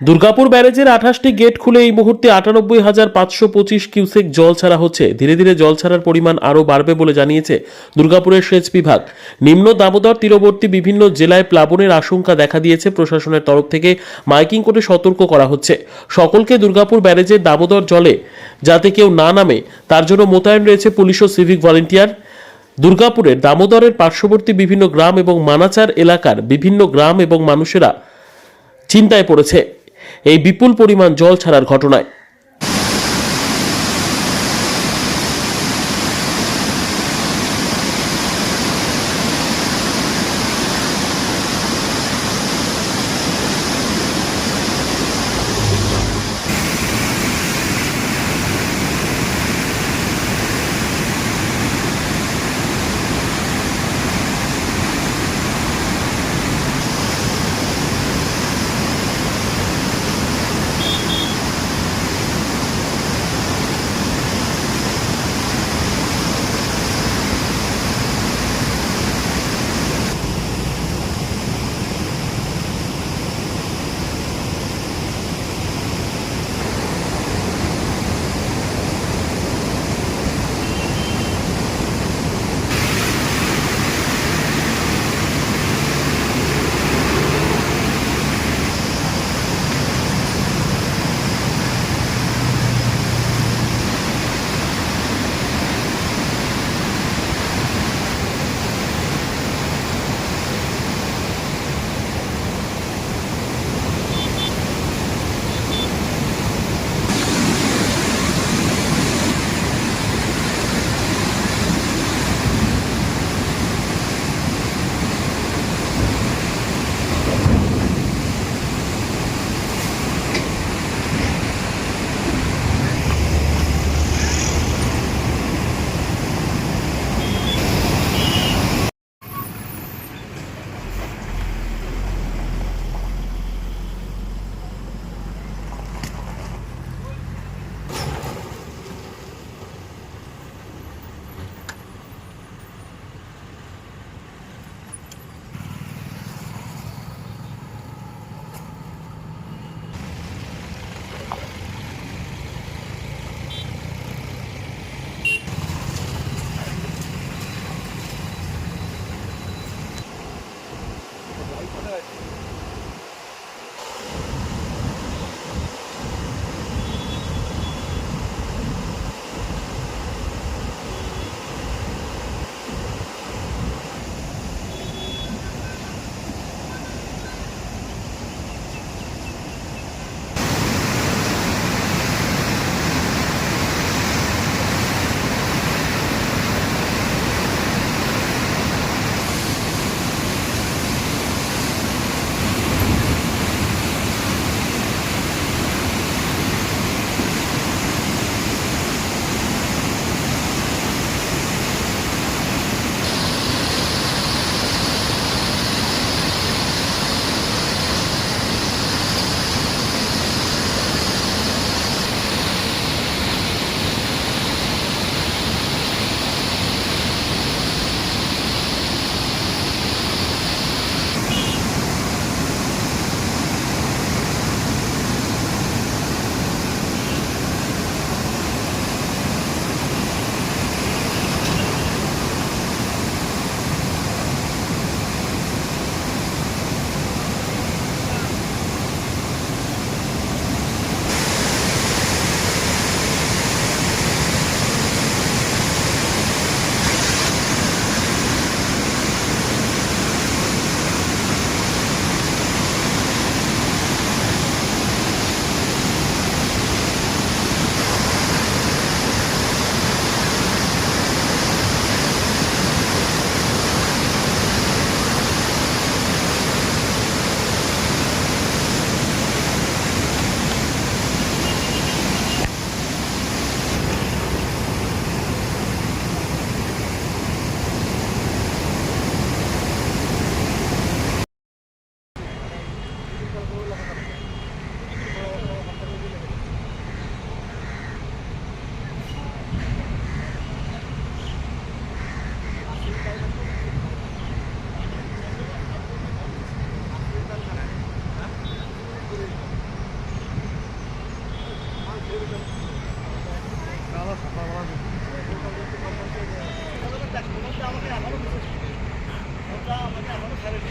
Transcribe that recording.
দুর্গাপুর ব্যারেজের আঠাশটি গেট খুলে এই মুহূর্তে আটানব্বই হাজার পাঁচশো পঁচিশ কিউসেক জল ছাড়া হচ্ছে। ধীরে ধীরে জল ছাড়ার পরিমাণ আরও বাড়বে বলে জানিয়েছে দুর্গাপুরের সেচ বিভাগ। নিম্ন দামোদর তীরবর্তী বিভিন্ন জেলায় প্লাবনের আশঙ্কা দেখা দিয়েছে প্রশাসনের তরফ থেকে। মাইকিং করে সতর্ক করা হচ্ছে। সকলকে দুর্গাপুর ব্যারেজের দামোদর জলে যাতে কেউ না নামে, তার জন্য মোতায়েন রয়েছে পুলিশ ও সিভিক ভলেন্টিয়ার। দুর্গাপুরের দামোদরের পার্শ্ববর্তী বিভিন্ন গ্রাম এবং মানাচার এলাকার বিভিন্ন গ্রাম এবং মানুষেরা চিন্তায় পড়েছে। এই বিপুল পরিমাণ জল ছাড়ার ঘটনায়। আমাকে এখনও আমাকে এখনও ছাড়েনি।